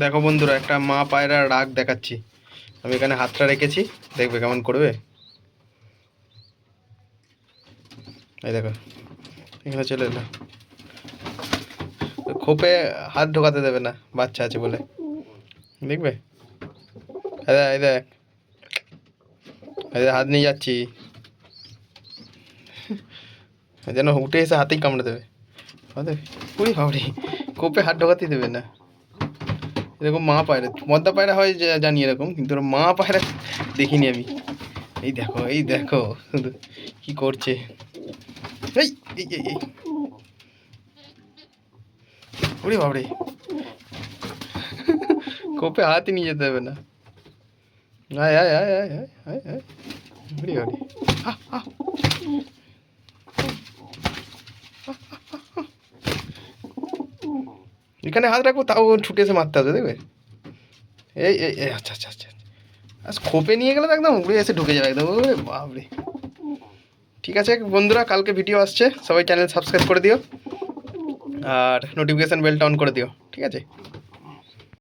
দেখো বন্ধুরা একটা মা পায়রা রাগ দেখাচ্ছি। আমি এখানে হাতটা রেখেছি দেখবে কেমন করবে। এই দেখো এখানে চলে এলো। খোপে হাত ঢোকাতে দেবে না বাচ্চা আছে বলে। দেখবে? এই দেখ, এই হাত নিয়ে যাচ্ছি। যেন উঠে এসে হাতেই কামড়ে দেবে। বুঝলে ভাবরি কোপে হাত ঢোকাতেই দেবে না। এরকম মা পায়রা, মদ্দা পায়রা হয় জানি এরকম, কিন্তু ওরম মা পায়রা দেখিনি আমি। এই দেখো এই দেখো কি করছে। এই এই এই ওরে বাবরে কোপে হাতই নিয়ে যেতে হবে না। আয় আয় আয় আয় আয় আয় আয়। ওরে বাবরে আহ আহ। এখানে হাত রাখব, তাও ছুটে এসে মারতে আসবে, দেখবে? এই এই আচ্ছা আচ্ছা আচ্ছা আচ্ছা। খোপে নিয়ে গেলে তো একদম উড়ে এসে ঢুকে যাবে একদম, ওরে বাপরে। ঠিক আছে, বন্ধুরা, কালকে ভিডিও আসছে, সবাই চ্যানেল সাবস্ক্রাইব করে দিও। আর নোটিফিকেশান বেলটা অন করে দিও, ঠিক আছে?